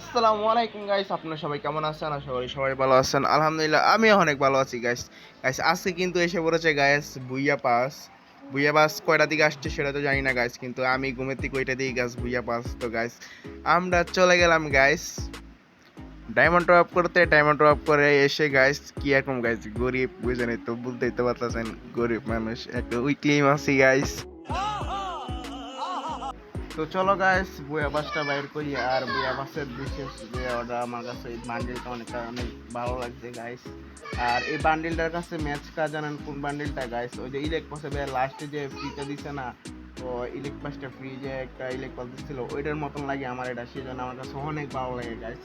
আসসালামু আলাইকুম গাইস আপনারা সবাই কেমন আছেন? আশা করি সবাই ভালো আছেন। আলহামদুলিল্লাহ, আমিও অনেক ভালো আছি গাইস গাইস আজকে কিন্তু এসে পড়েছে guys booyah pass. Booyah pass কয়টা দিকে আসছে সেটা তো জানি না গাইস কিন্তু আমি ঘুমের থেকে ওইটা দিকে গাছ বুইয়া পাস। তো গাইস আমরা চলে গেলাম গাইস ডায়মন্ড টপ করতে ডায়মন্ড টপ করে এসে গাইস কি রকম গাইস গরিব, বুঝেনি তো বলতেই তো পারতেছেন, গরিব মানুষ। একটা উইকলি আছি গাইস তো চলো গাইস বুয়া বাসটা বাইর করি আর বইয়া বাসের বিশেষ যে অর্ডার আমার কাছে, এই বান্ডিলটা অনেকটা অনেক ভালো লাগছে গাইস আর এই বান্ডিলটার কাছে ম্যাচ কা জানেন কোন বান্ডিলটা গাইস ওই যে ইলেক পাসে লাস্টে যে ফ্রিটা দিছে না, তো ইলেক পাসটা ফ্রি যে একটা ইলেক পাস দিছিল, ওইটার মতন লাগে আমার এটা সেই জন্য আমার কাছে অনেক ভালো লাগে গাইস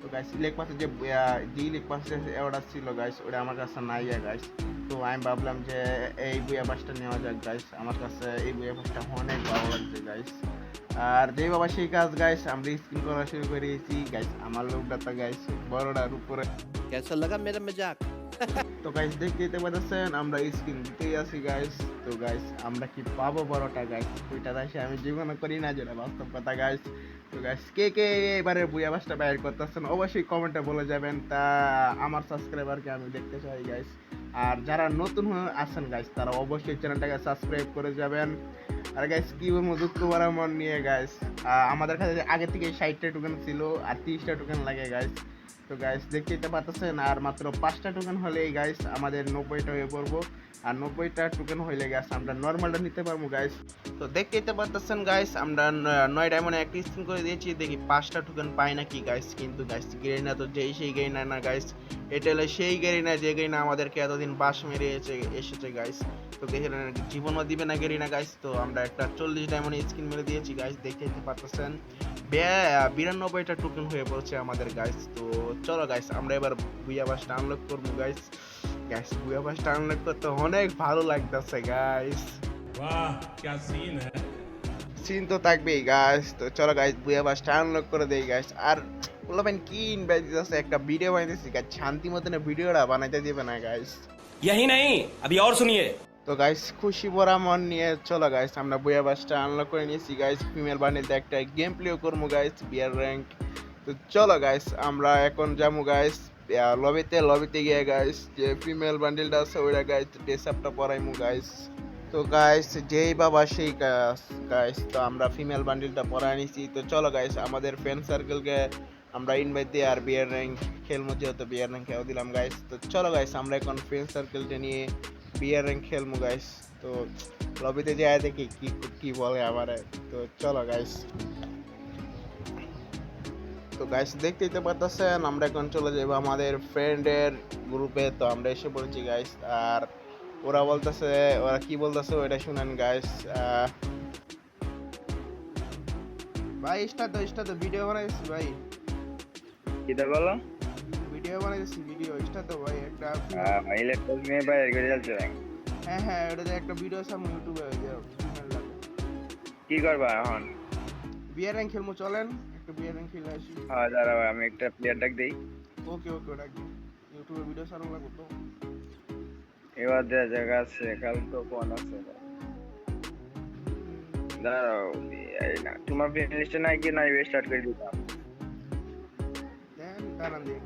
তো গাইস ইলেক পাসে যে যে ইলেক পাসে অর্ডার ছিল গাইস ওটা আমার কাছে নাই গাইস তো আমি ভাবলাম যে এই বুয়া বাসটা নেওয়া যাক গাইস আমার কাছে এই বুয়া বাসটা অনেক ভালো লাগছে গাইস আর যে বাবা সেই কাজ গাইস আমরা স্কিন করা শুরু করে দিয়েছি গাইস আমার লোকটা তো গাইস বড়টার উপরে। কেসা লাগা মেরা মজাক। তো গাইস দেখতে পাচ্ছেন আমরা স্কিন দিতেই আছি গাইস তো গাইস আমরা কি পাবো বড়টা গাইস ওইটা আসে আমি জীবনে করি না যেটা বাস্তব কথা গাইস তো গাইস কে কে এবারে বুয়া বাসটা বাইর করতেছেন অবশ্যই কমেন্টে বলে যাবেন। তা আমার সাবস্ক্রাইবারকে আমি দেখতে চাই গাইস আর যারা নতুন আছেন গাইস তারা অবশ্যই চ্যানেলটাকে সাবস্ক্রাইব করে যাবেন। আর গাইস কি দুঃখ ভরা মন নিয়ে গাইস আমাদের কাছে আগে থেকে ষাটটা টোকেন ছিল আর তিরিশটা টোকেন লাগে গাইস তো গাইস দেখতেই পাচ্ছেন আর মাত্র পাঁচটা টোকেন হলেই গাইস আমাদের নব্বইটা হয়ে পড়ব। আর নব্বইটা টোকেন হইলে গাইস আমরা নর্মালটা নিতে পারব গাইস তো দেখতেই পাচ্ছেন গাইস আমরা নয় ডায়মন্ডে একটা স্ক্রিন করে দিয়েছি, দেখি পাঁচটা টোকেন পাই নাকি গাইস কিন্তু গাইস গেরিনা তো যেই সেই গেরিনা না গাইস এটা হলো সেই গেরিনা যে গেরিনা আমাদেরকে এতদিন বাস মেরে এসে, এসেছে গাইস তো গেরিনা জীবনও দিবে না গেরিনা গাইস তো আমরা একটা চল্লিশ ডায়মন্ডে স্ক্রিন মেরে দিয়েছি গাইস দেখতেই তো পাচ্ছেন বিরানব্বইটা টোকেন হয়ে পড়ছে আমাদের গাইস তো চলো গাইস আমরা এবার বুয়া বাসটা আনলক করবো গাইস গাইস বুয়া বাসটা আনলক করতে অনেক ভালো লাগতেছে গাইস वाह क्या सीन है সিন তো থাকবেই গাইস তো চলো গাইস বুয়া বাসটা আনলক করে দেই গাইস আর বলবেন কি ইনভাইট দিতেছে একটা ভিডিও বানাইতেছি গাইস শান্তি মতন ভিডিওটা বানাইতে দিবে না গাইস यही नहीं अभी और सुनिए তো গাইস খুশি ভরা মন নিয়ে চলো গাইস আমরা বুয়া বাসটা আনলক করে নিয়েছি। গাইস ফিমেল বানিতে একটা গেম প্লেও করব গাইস বিয়ার র্যাঙ্ক তো চলো গাইস আমরা এখন যাব গাইস লবিতে লবিতে গিয়ে গাইস যে ফিমেল বান্ডিলটা আছে, ওইটা গাইস ড্রেস আপটা পরাইমু গাইস তো গাইস যেই বাবা সেই গাইস তো আমরা ফিমেল বান্ডিলটা পরাই নিছি। তো চলো গাইস আমাদের ফ্রেন্ড সার্কেলকে আমরা ইনভাইট দিয়ে আর বিয়ার র্যাঙ্ক খেলব যেহেতু বিয়ার র্যাঙ্ক খেয়েও দিলাম গাইস তো চলো গাইস আমরা এখন ফ্রেন্ড সার্কেলটা নিয়ে বিয়ার খেলব গাইস তো লবিতে যায় দেখি কি কি বলে আমার। তো চলো গাইস তো গাইস দেখতেই তো পারতেছেন, আমরা এখন চলে যাব আমাদের ফ্রেন্ডের গ্রুপে তো আমরা এসে পড়েছি গাইস আর ওরা বলতেছে, ওরা কি বলতেছে ওইটা শুনেন গাইস ভাই স্টার্ট তো তো ভিডিও বানাইছি, ভাই। কিতা বলো? ভিডিও বানাইছি ভিডিও স্টার্ট তো ভাই একটা ইলেকট্রিক নিয়ে বাইরে করে চলছে হ্যাঁ হ্যাঁ ওটাতে একটা ভিডিও সামনে ইউটিউবে কি করবা এখন? বিয়ার র্যাঙ্ক খেলব চলেন একটা বিয়ার র্যাঙ্ক খেলে আসি। হ্যাঁ দাঁড়াও আমি একটা প্লেয়ার ডাক দিই। ওকে ওকে ওটা ইউটিউবে ভিডিও সামনে লাগবো তো। এবার দেওয়া জায়গা আছে কাল তো ফোন আছে দাঁড়াও তোমার ফ্রেন্ড লিস্টে নাই কি নাই স্টার্ট করে দিতাম দেন দাঁড়ান দিয়ে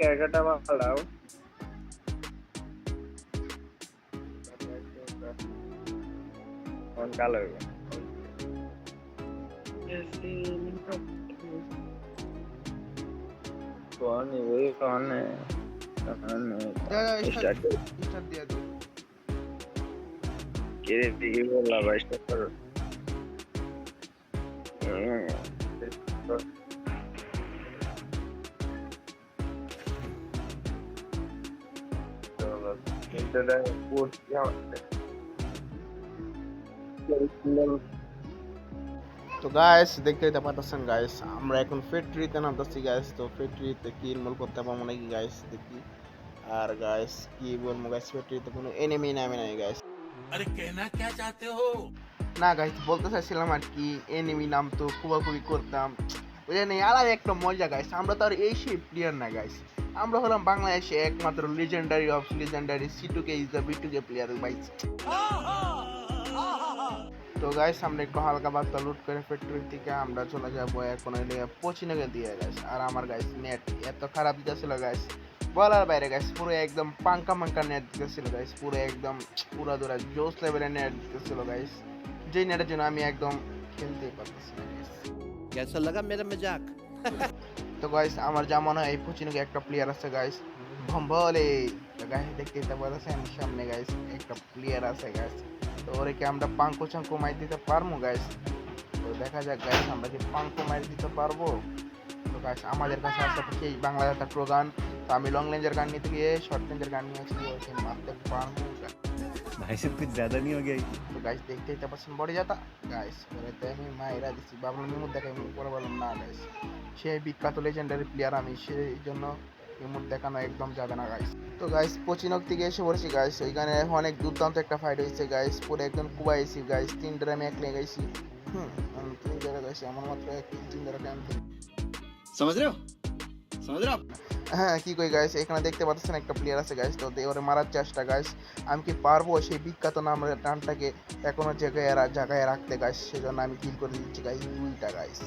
ক্যারেক্টারটা ভালো ফোন কালো হইব ফোন নিবই ফোন স্টার্ট করে স্টার্ট দিয়ে দিই কে দিকে Into the wood তো গাইস দেখতে দিতে পারতেছেন গাইস আমরা এখন ফ্যাক্টরিতে নামতেছি গাইস তো ফ্যাক্টরিতে কি ইনমল করতে পারব নাকি গাইস দেখি। আর গাইস কি বলব গাইস ফ্যাক্টরিতে কোনো এনিমি নামে নাই গাইস আরে কেনা কে চাইতে হো? না গাইস বলতে চাইছিলাম আর কি এনিমি নাম তো খুব খুবই করতাম। বুঝলেন আলাদা একটা মজা গাইস আমরা তো আর এই সেই প্লেয়ার না গাইস আমরা হলাম বাংলাদেশে একমাত্র legendary of legendary C two K is the B two K player বাইস তো গাইস আমরা একটু হালকা বার্তা লুট করে পেট্রোল থেকে আমরা চলে যাব এখন পচিনকে দিয়ে গাইস আর আমার গাইস নেট এত খারাপ দিতেছিল গাইস বলার বাইরে গাইস পুরো একদম পাঙ্কা মাঙ্কা নেট দিতেছিল গাইস পুরো একদম পুরা দূরা জোস লেভেলের নেট দিতেছিল গাইস যেই নেটের জন্য আমি একদম খেলতেই পারতেছি না কেমন লাগা মেরা মজাক তো গাইস আমার যা মনে হয় এই পুচিনুকে একটা প্লেয়ার আছে গাইস ভম্বলে। গাইস দেখতে তো পারছেন সামনে গাইস একটা প্লেয়ার আছে গাইস তো ওরে কি আমরা পাঙ্কু চাঙ্কো মাই দিতে পারব গাইস তো দেখা যাক গাইস আমরা কি পাঙ্কু মাই দিতে পারব? তো গাইস আমাদের কাছে আছে সেই বাংলা একটা প্রো গান তো আমি লং রেঞ্জের গান নিতে গিয়ে শর্ট রেঞ্জের গান নিয়েছি ওকে মারতে পারবো guys। भाई साहब कुछ ज्यादा नहीं हो गया ये? তো গাইস দেখতেই তো পারছেন বড় যাতা গাইস ওরে তো আমি মায়েরা দিচ্ছি ভাবলাম ইমুর দেখাই পরে বললাম না গাইস সে বিখ্যাত লেজেন্ডারি প্লেয়ার আমি সেই জন্য ইমুর দেখানো একদম যাবে না গাইস তো গাইস পচিনক থেকে এসে পড়েছি গাইস ওইখানে অনেক দুর্দান্ত একটা ফাইট হয়েছে গাইস পুরো একদম কুবাইছি গাইস তিন ড্রামে এক লেগে গেছি হুম আমি তিন জায়গা গাইছি আমার মাত্র এক তিন জায়গা টাইম समझ रहे हो समझ रहे हो आप? হ্যাঁ কি কই গাইস এখানে দেখতে পাচ্ছেন একটা প্লেয়ার আছে গাইস তো ওরে মারার চেষ্টা গাইস আমি কি পারব সেই বিখ্যাত নামের টানটাকে এখনও জায়গায় জায়গায় রাখতে গাইস সেজন্য আমি কিল করে দিচ্ছি গাইস দুইটা গাইস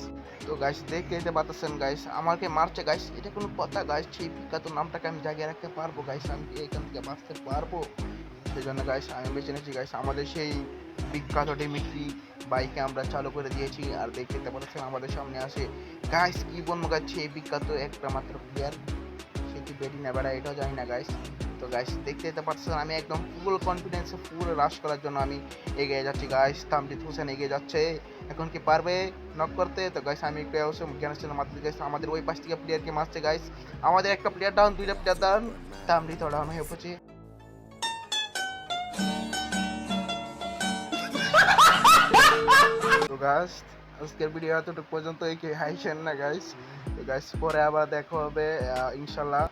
তো গাইস দেখতে দিতে পারতেছেন গাইস আমাকে মারছে গাইস এটা কোনো কথা গাইস সেই বিখ্যাত নামটাকে আমি জায়গায় রাখতে পারব গাইস আমি কি এখান থেকে বাঁচতে পারব? সেজন্য গাইস আমি বেছে নিয়েছি গাইস আমাদের সেই বিখ্যাত ডিমিট্রি বাইকে আমরা চালু করে দিয়েছি, আর দেখতে দিতে পারছেন আমাদের সামনে আসে গাইস কি বলব গাইস সেই বিখ্যাত একটা মাত্র প্লেয়ার কি বেরি না, বেড়া এটাও জানি না গাইস তো গাইস দেখতে দিতে পারছেন আমি একদম ফুল কনফিডেন্সে ফুল রাশ করার জন্য আমি এগিয়ে যাচ্ছি গাইস তামজিৎ হোসেন এগিয়ে যাচ্ছে। এখন কি পারবে নক করতে? তো গাইস আমি একটু অবশ্য জ্ঞানের ছিল মাত্র গাইস আমাদের ওই পাশ থেকে প্লেয়ারকে মারছে গাইস আমাদের একটা প্লেয়ার ডাউন দুইটা প্লেয়ার ডাউন তামজিৎ ডাউন হয়ে পড়ছে তো আজকের ভিডিও এতটুকু পর্যন্ত এই হাইছেন না গাইস তো গাইস পরে আবার দেখা হবে ইনশাল্লাহ